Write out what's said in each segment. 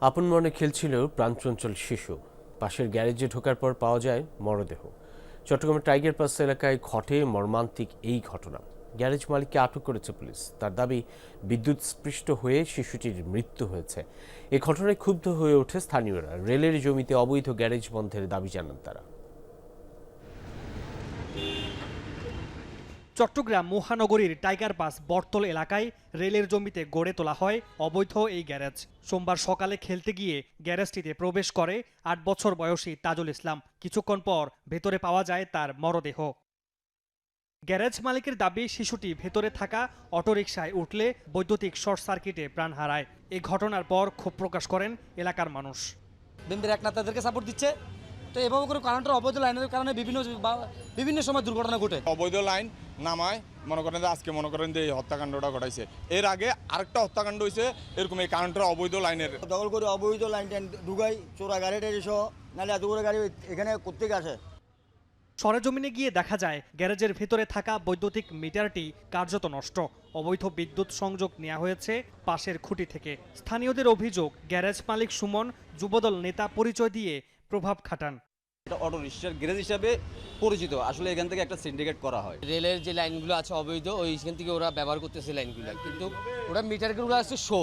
আপন মনে খেলছিল প্রাণচঞ্চল শিশু। পাশের গ্যারেজে ঢোকার পর পাওয়া যায় মরদেহ। চট্টগ্রামের টাইগার পাস এলাকায় ঘটে মর্মান্তিক এই ঘটনা। গ্যারেজ মালিককে আটক করেছে পুলিশ। তার দাবি, বিদ্যুৎ স্পৃষ্ট হয়ে শিশুটির মৃত্যু হয়েছে। এ ঘটনায় ক্ষুব্ধ হয়ে ওঠে স্থানীয়রা। রেলের জমিতে অবৈধ গ্যারেজ বন্ধের দাবি জানান তারা। চট্টগ্রাম মহানগরীর টাইগার পাস বটতল এলাকায় রেলের জমিতে গড়ে তোলা হয় অবৈধ এই গ্যারেজ। সোমবার সকালে খেলতে গিয়ে গ্যারেজটিতে প্রবেশ করে আট বছর বয়সী তাজুল ইসলাম। কিছুক্ষণ পর ভেতরে পাওয়া যায় তার মরদেহ। গ্যারেজ মালিকের দাবি শিশুটি ভেতরে থাকা অটোরিকশায় উঠলে বৈদ্যুতিক শর্ট সার্কিটে প্রাণ হারায়। এই ঘটনার পর ক্ষোভ প্রকাশ করেন এলাকার মানুষ। বিএনপির এক নেতাদেরকে সাপোর্ট দিচ্ছে। তো এভাবে করে কারেন্টের অবৈধ লাইনের কারণে বিভিন্ন বিভিন্ন সময় দুর্ঘটনা ঘটে। অবৈধ লাইন নামায় মনে করেন যে আজকে মনে করেন যে এই হত্যাকাণ্ডটা ঘটাইছে। এর আগে আরেকটা হত্যাকাণ্ড হয়েছে এরকম এই কারেন্টের অবৈধ লাইনের দখল করে অবৈধ লাইন টাইন ঢুকাই চোরা গাড়ি টাড়ি সহ নাহলে এত করে গাড়ি এখানে কোথেকে আসে? সরেজমিনে গিয়ে দেখা যায় গ্যারেজের ভেতরে থাকা বৈদ্যুতিক মিটারটি কার্যত নষ্ট। অবৈধ বিদ্যুৎ সংযোগ নেওয়া হয়েছে পাশের খুঁটি থেকে। স্থানীয়দের অভিযোগ গ্যারেজ মালিক সুমন যুবদল নেতা পরিচয় দিয়ে প্রভাব খাটান। এটা অটো রিক্সার গ্যারেজ হিসাবে পরিচিত। আসলে এখান থেকে একটা সিন্ডিকেট করা হয়। রেলের যে লাইনগুলো আছে অবৈধ ওইখান থেকে ওরা ব্যবহার করতেছে লাইনগুলো। কিন্তু ওরা মিটারগুলো আছে শো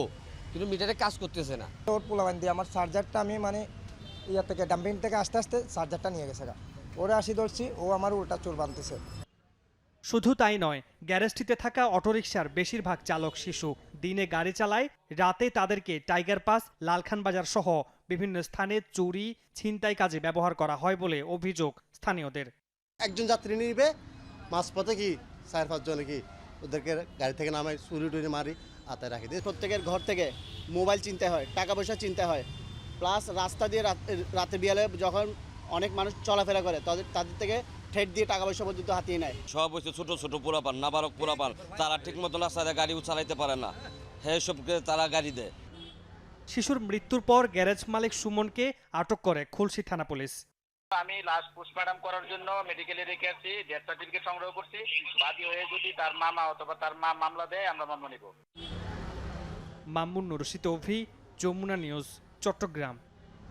কিন্তু মিটারে কাজ করতেছে না। ওর পোলাবান দিয়ে আমার চার্জারটা আমি মানে ইয়ার থেকে ডাম্পিং থেকে আস্তে আস্তে চার্জারটা নিয়ে গেছে গা। ওরে আসি ধরছি ও আমার উল্টা চোর বানতেছে। শুধু তাই নয় গ্যারেজটিতে থাকা অটোরিকশার বেশিরভাগ চালক শিশু। দিনে গাড়ি চালায় রাতে তাদেরকে টাইগার পাস লালখান বাজার সহ বিভিন্ন স্থানে চুরি ছিনতাই কাজে ব্যবহার করা হয় বলে অভিযোগ স্থানীয়দের। একজন যাত্রী নিবে মাঝপথে কি চার পাঁচজনে কি ওদেরকে গাড়ি থেকে নামাই চুরি টুরি মারি আতায় রাখি। দিই প্রত্যেকের ঘর থেকে মোবাইল চিনতে হয় টাকা পয়সা চিনতে হয়। প্লাস রাস্তা দিয়ে রাত- বিয়ালে যখন অনেক মানুষ চলাফেরা করে তাদের তাদের থেকে ঠেট দিয়ে টাকা পয়সা পর্যন্ত হাতিয়ে নেয়। সব হচ্ছে ছোট ছোট পোলাপান নাবালক পোলাপান তারা ঠিক মতো রাস্তায় গাড়িও চালাইতে পারে না। হ্যাঁ সবকে তারা গাড়ি দেয়। শিশুর মৃত্যুর পর গ্যারেজ মালিক সুমনকে আটক করে খুলশি থানা পুলিশ। আমি লাশ পোস্টমার্টম করার জন্য মেডিকেলে রেখে আছি ডেথ সার্টিফিকেট সংগ্রহ করছি। বাদী হয়ে যদি তার মামা অথবা তার মা মামলা দেয় আমরা মামলা নিব। মামুন নুরশিদ অভি যমুনা নিউজ চট্টগ্রাম।